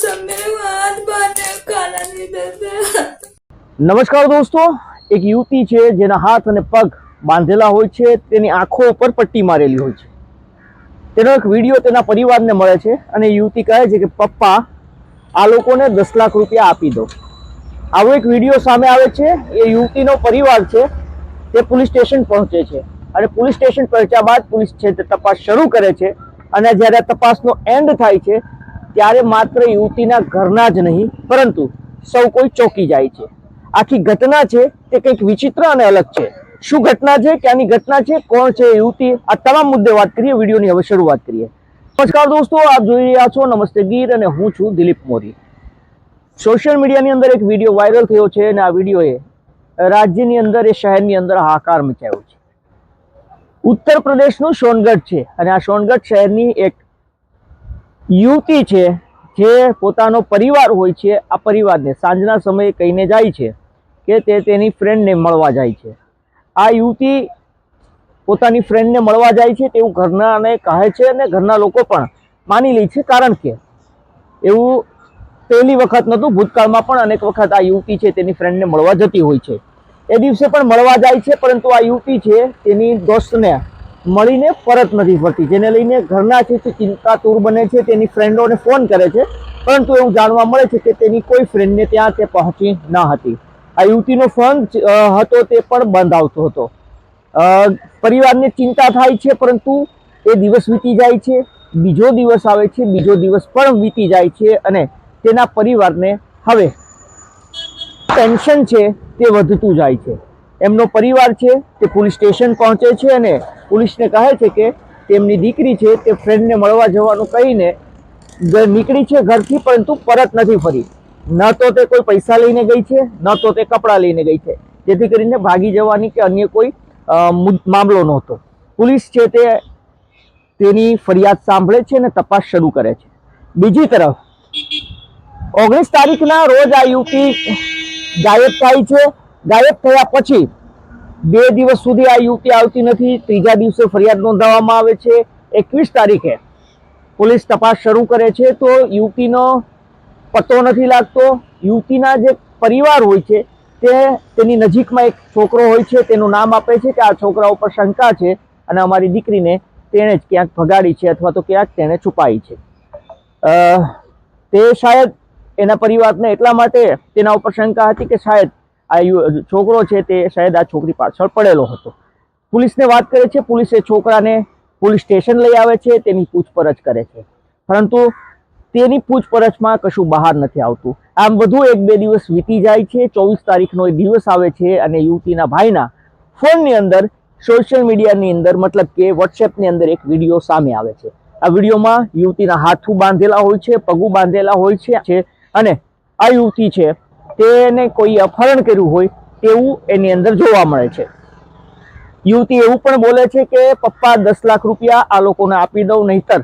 सब मेरे को हाथ बांधे खाना नहीं देते નમસ્કાર દોસ્તો એક યુવતી છે જેના હાથ અને પગ બાંધેલા હોય છે તેની આંખો ઉપર પટ્ટી મારેલી હોય છે તેનો એક વિડીયો તેના પરિવારને મળે છે અને યુવતી કહે છે કે પપ્પા આ લોકોને દસ લાખ રૂપિયા આપી દો આવો એક વિડીયો સામે આવે છે એ યુવતીનો પરિવાર છે તે પોલીસ સ્ટેશન પહોંચે છે અને પોલીસ સ્ટેશન પહોંચ્યા બાદ પોલીસ છે તે તપાસ શરૂ કરે છે અને જ્યારે આ તપાસનો એન્ડ થાય છે ત્યારે માત્ર યુવતીના ઘરના જ નહીં, પરંતુ સૌ કોઈ ચોંકી જાય છે. આખી ઘટના છે તે કંઈક વિચિત્ર અને અલગ છે. શું ઘટના છે, ક્યાંની ઘટના છે, કોણ છે યુવતી, આ તમામ મુદ્દે વાત કરીએ, વિડીયોની હવે શરૂઆત કરીએ. નમસ્કાર દોસ્તો, આપ જોઈ રહ્યા છો નમસ્તે ગીર અને હું છું દિલીપ મોરી. સોશિયલ મીડિયાની અંદર એક વીડિયો વાયરલ થયો છે અને આ વિડીયોએ રાજ્યની અંદર એ શહેરની અંદર હાહાકાર મચાવ્યો છે. ઉત્તર પ્રદેશનું સોનગઢ છે અને આ સોનગઢ શહેરની એક યુવતી છે જે પોતાનો પરિવાર હોય છે, આ પરિવારને સાંજના સમયે કહીને જાય છે કે તે તેની ફ્રેન્ડને મળવા જાય છે. આ યુવતી પોતાની ફ્રેન્ડને મળવા જાય છે તેવું ઘરનાને કહે છે અને ઘરના લોકો પણ માની લે છે. કારણ કે એવું પહેલી વખત નહોતું, ભૂતકાળમાં પણ અનેક વખત આ યુવતી છે તેની ફ્રેન્ડને મળવા જતી હોય છે. એ દિવસે પણ મળવા જાય છે, પરંતુ આ યુવતી છે તેની દોસ્તને મળીને પરત નથી ફરતી, જેને લઈને ઘરના છે તે ચિંતાતુર બને છે, તેની ફ્રેન્ડોને ફોન કરે છે, પરંતુ એવું જાણવા મળે છે કે તેની કોઈ ફ્રેન્ડને ત્યાં તે પહોંચી ન હતી. આ યુવતીનો ફોન હતો તે પણ બંધ આવતો હતો. પરિવારને ચિંતા થાય છે, પરંતુ એ દિવસ વીતી જાય છે, બીજો દિવસ આવે છે, બીજો દિવસ પણ વીતી જાય છે અને તેના પરિવારને હવે ટેન્શન છે તે વધતું જાય છે. એમનો પરિવાર છે, તે પોલીસ સ્ટેશન પહોંચે છે અને પોલીસને કહે છે કે તેમની દીકરી છે તે ફ્રેન્ડને મળવા જવાનું કહીને ઘર નીકળી છે ઘરથી, પરંતુ પરત નથી ફરી. ન તો તે કોઈ પૈસા લઈને ગઈ છે, ન તો તે કપડાં લઈને ગઈ છે. જેથી કરીને ભાગી જવાની કે અન્ય કોઈ મામલો નહોતો. પોલીસ છે તે તેની ફરિયાદ સાંભળે છે અને તપાસ શરૂ કરે છે. બીજી તરફ, ઓગણીસ તારીખના રોજ આ યુવતી ગાયબ થાય છે. ગાયબ થયા પછી બે દિવસ સુધી આ યુવતી આવતી નથી. ત્રીજા દિવસે ફરિયાદ નોંધાવવામાં આવે છે. એકવીસ તારીખે પોલીસ તપાસ શરૂ કરે છે તો યુવતીનો પતો નથી લાગતો. યુવતીના જે પરિવાર હોય છે તે તેની નજીકમાં એક છોકરો હોય છે. તેનું નામ આપે છે કે આ છોકરા ઉપર શંકા છે અને અમારી દીકરીને તેણે જ ક્યાંક ભગાડી છે અથવા તો ક્યાંક તેણે છુપાઈ છે. તે શાયદ એના પરિવારને એટલા માટે તેના ઉપર શંકા હતી કે શાયદ આ છોકરો છે તે શાયદ આ છોકરી પાછળ પડેલો હતો. પોલીસને વાત કરે છે, પોલીસે છોકરાને પોલીસ સ્ટેશન લઈ આવે છે, તેની પૂછપરછ કરે છે. પરંતુ તેની પૂછપરછમાં કશું બહાર નથી આવતું. આમ વધુ એક બે દિવસ વીતી જાય છે, ચોવીસ તારીખનો એ દિવસ આવે છે અને યુવતીના ભાઈના ફોનની અંદર, સોશિયલ મીડિયાની અંદર, મતલબ કે વોટ્સએપની અંદર એક વીડિયો સામે આવે છે. આ વિડીયોમાં યુવતીના હાથું બાંધેલા હોય છે, પગું બાંધેલા હોય છે, અને આ યુવતી છે તેને કોઈ અપહરણ કર્યું હોય તેવું એની અંદર જોવા મળે છે. યુવતી એવું પણ બોલે છે કે, પપ્પા, દસ લાખ રૂપિયા આ લોકોને આપી દઉં, નહીતર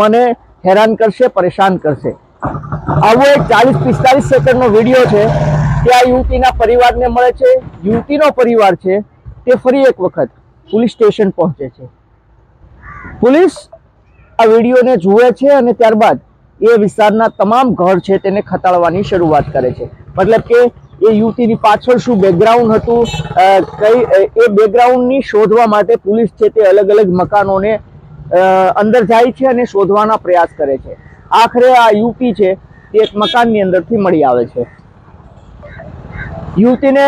મને હેરાન કરશે, પરેશાન કરશે. આવો એક ચાલીસ પિસ્તાલીસ સેકન્ડનો વીડિયો છે ત્યાં યુવતીના પરિવારને મળે છે. યુવતીનો પરિવાર છે, તે ફરી એક વખત પોલીસ સ્ટેશન પહોંચે છે. પોલીસ આ વિડીયોને જુએ છે અને ત્યારબાદ એ વિસ્તારના તમામ ઘર છે તેને ખતાડવાની શરૂઆત કરે છે. મતલબ કે એ યુવતીની પાછળ શું બેકગ્રાઉન્ડ હતું કઈ એ બેકગ્રાઉન્ડની શોધવા માટે પોલીસ છે તે અલગ અલગ મકાનોને અંદર જાય છે અને શોધવાના પ્રયાસ કરે છે. આખરે આ યુવતી છે તે એક મકાનની અંદરથી મળી આવે છે. યુવતીને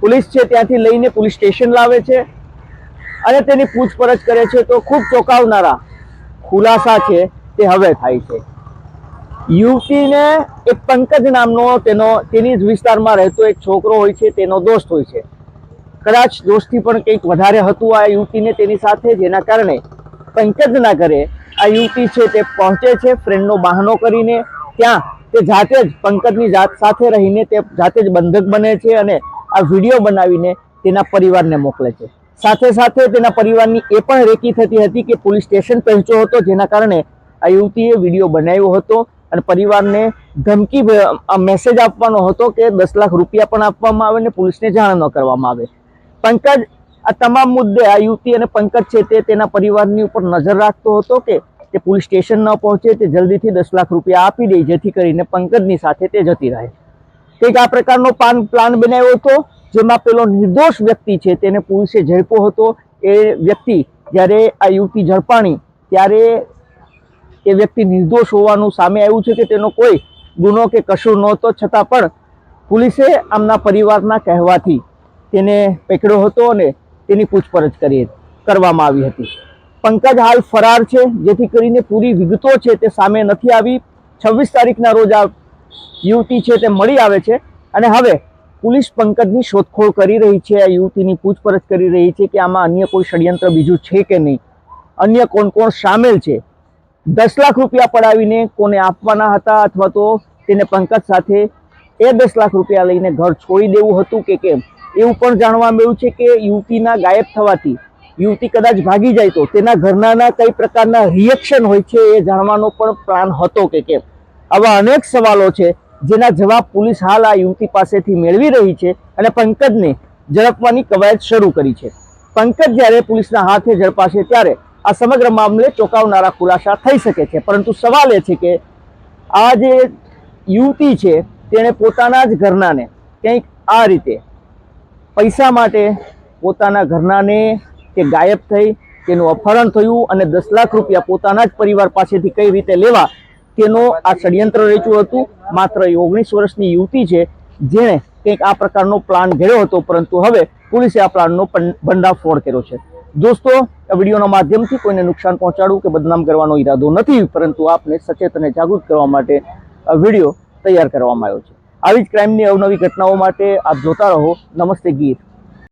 પોલીસ છે ત્યાંથી લઈને પોલીસ સ્ટેશન લાવે છે અને તેની પૂછપરછ કરે છે તો ખૂબ ચોંકાવનારા ખુલાસા છે તે હવે થાય છે. યુવતીને એક પંકજ નામનો તેનો તેની જ વિસ્તારમાં રહેતો એક છોકરો હોય છે, તેનો દોસ્ત હોય છે. કદાચ દોસ્તી પણ કંઈક વધારે હતું આ યુવતીને તેની સાથે, જેના કારણે પંકજના ઘરે આ યુવતી છે તે પહોંચે છે ફ્રેન્ડનો બહાનો કરીને. ત્યાં તે જાતે જ પંકજની જાત સાથે રહીને તે જાતે જ બંધક બને છે અને આ વીડિયો બનાવીને તેના પરિવારને મોકલે છે. સાથે સાથે તેના પરિવારની એ પણ રેકી થતી હતી કે પોલીસ સ્ટેશન પહોંચ્યો હતો, જેના કારણે આ યુવતીએ વીડિયો બનાવ્યો હતો. અને પરિવારને ધમકી મેસેજ આપવાનો હતો કે દસ લાખ રૂપિયા પણ આપવામાં આવે ને પોલીસને જાણ ન કરવામાં આવે. પંકજ, આ તમામ મુદ્દે આ યુવતી અને પંકજ છે તે તેના પરિવારની ઉપર નજર રાખતો હતો કે તે પોલીસ સ્ટેશન ન પહોંચે તે જલ્દીથી દસ લાખ રૂપિયા આપી દે, જેથી કરીને પંકજની સાથે તે જતી રહે. કંઈક આ પ્રકારનો પ્લાન પ્લાન બનાવ્યો હતો, જેમાં પેલો નિર્દોષ વ્યક્તિ છે તેને પોલીસે ઝડપ્યો હતો. એ વ્યક્તિ જ્યારે આ યુવતી ઝડપાણી, ત્યારે એ વ્યક્તિ નિર્દોષ હોવાનું સામે આવ્યું છે કે તેનો કોઈ ગુનો કે કશું નહોતો, છતાં પણ પોલીસે આમના પરિવારના કહેવાથી તેને પકડ્યો હતો અને તેની પૂછપરછ કરી કરવામાં આવી હતી. પંકજ હાલ ફરાર છે, જેથી કરીને પૂરી વિગતો છે તે સામે નથી આવી. છવ્વીસ તારીખના રોજ આ યુવતી છે તે મળી આવે છે અને હવે પોલીસ પંકજની શોધખોળ કરી રહી છે. આ યુવતીની પૂછપરછ કરી રહી છે કે આમાં અન્ય કોઈ ષડયંત્ર બીજું છે કે નહીં? અન્ય કોણ કોણ સામેલ છે? દસ લાખ રૂપિયા પડાવીને કોને આપવાના હતા અથવા તો તેને પંકજ સાથે એ દસ લાખ રૂપિયા લઈને ઘર છોડી દેવું હતું કે કેમ? એવું પણ જાણવા મળ્યું છે કે યુવતીના ગાયબ થવાથી, યુવતી કદાચ ભાગી જાય તો તેના ઘરનાના કઈ પ્રકારના રિએક્શન હોય છે એ જાણવાનો પણ પ્લાન હતો કે કેમ? આવા અનેક સવાલો છે, જેના જવાબ પોલીસ હાલ આ યુવતી પાસેથી મેળવી રહી છે અને પંકજને ઝડપવાની કવાયત શરૂ કરી છે. પંકજ જ્યારે પોલીસના હાથે ઝડપાશે ત્યારે આ સમગ્ર મામલે ચોંકાવનારા ખુલાસા થઈ શકે છે. પરંતુ સવાલ એ છે કે આ જે યુવતી છે, તેણે પોતાના જ ઘરનાને કંઈક આ રીતે પૈસા માટે પોતાના ઘરનાને કે ગાયબ થઈ, તેનું અપહરણ થયું અને દસ લાખ રૂપિયા પોતાના જ પરિવાર પાસેથી કઈ રીતે લેવા, તેનો આ ષડયંત્ર રચ્યું હતું. માત્ર ઓગણીસ વર્ષની યુવતી છે, જેણે કંઈક આ પ્રકારનો પ્લાન ઘડ્યો હતો, પરંતુ હવે પોલીસે આ પ્લાનનો ભંડાફોડ કર્યો છે. દોસ્તો વિડીયોના માધ્યમથી કોઈને નુકસાન પહોંચાડવું કે બદનામ કરવાનો ઈરાદો નથી, પરંતુ આપને સચેત અને જાગૃત કરવા માટે વીડિયો તૈયાર કરવામાં આવ્યો છે. આવી જ ક્રાઇમની અવનવી ઘટનાઓ માટે આપ જોતા રહો. નમસ્તે ગીર